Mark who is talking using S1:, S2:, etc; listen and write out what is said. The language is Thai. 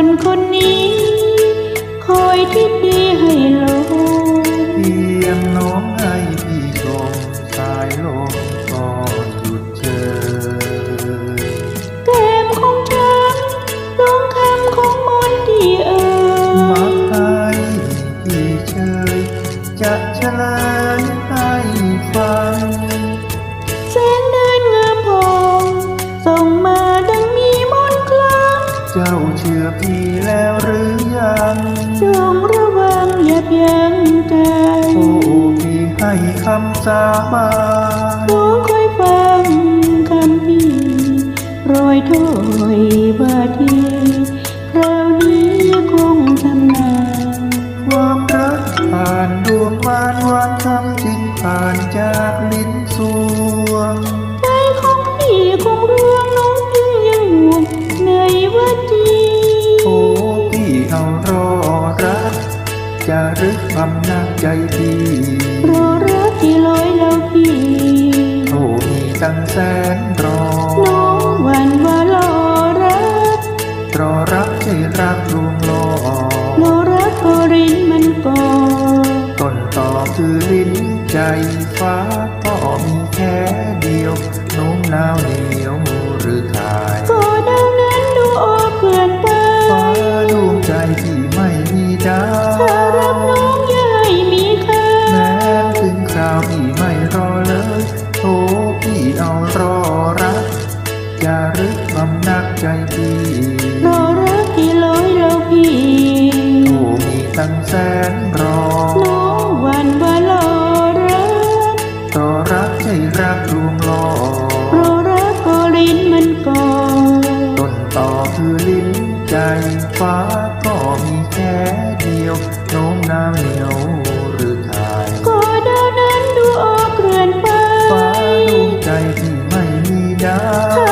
S1: คนคนนี้ คอยทิดดีให้ลงเพียงน้องให้พี่ชมสายลงก่อนหยุดเชอ
S2: เก้มของเธอลงคำของมนดีเอ่ย
S1: มักให้พี่เชยจะ
S2: ชนา
S1: จ้าเชื่อพี่แล้วหรือยัง
S2: จงระวังอย่าเพียงใจ
S1: โอ้พี่ให้คำสาบาน
S2: น้องคอยฟังคำพี่โรยถ้อยว่าทีคราวนี้คงชำนาญ
S1: ความรักผ่านดวงวานวานคำจึงผ่านจากลิ้น
S2: จะ
S1: รึกอำนาจใจพี่
S2: รอรักที่ลอยแล้วพี่
S1: โอ้มีตั้งแสนรอ
S2: น้องหวันว่ารอรัก
S1: รอรักให้รักลวงลอ
S2: รอรักก็รินมันก่อน
S1: ต้นต่อคือลิ้นใจฟ้าก็มีแค่เดียวโน้มน้าวเหนีำนั
S2: กใจพี่โลรักกี่
S1: ร้อยเราพี่ผู้มีตั้งแส
S2: นร
S1: อ
S2: น้องวันว่าโลรักต่
S1: อรักใจรักรวมรอรอรักก็ลิ้นมันก่อต้นต่อคือลิ้นใจ
S2: ฟ้าก็มีแค่เดียว
S1: โน้มน้ำ
S2: เหนียวหรือ
S1: ทายก็ดาวนั้น
S2: ดูออกเรือนไปฟ้า
S1: ดวงใจที่ไม่มีดาว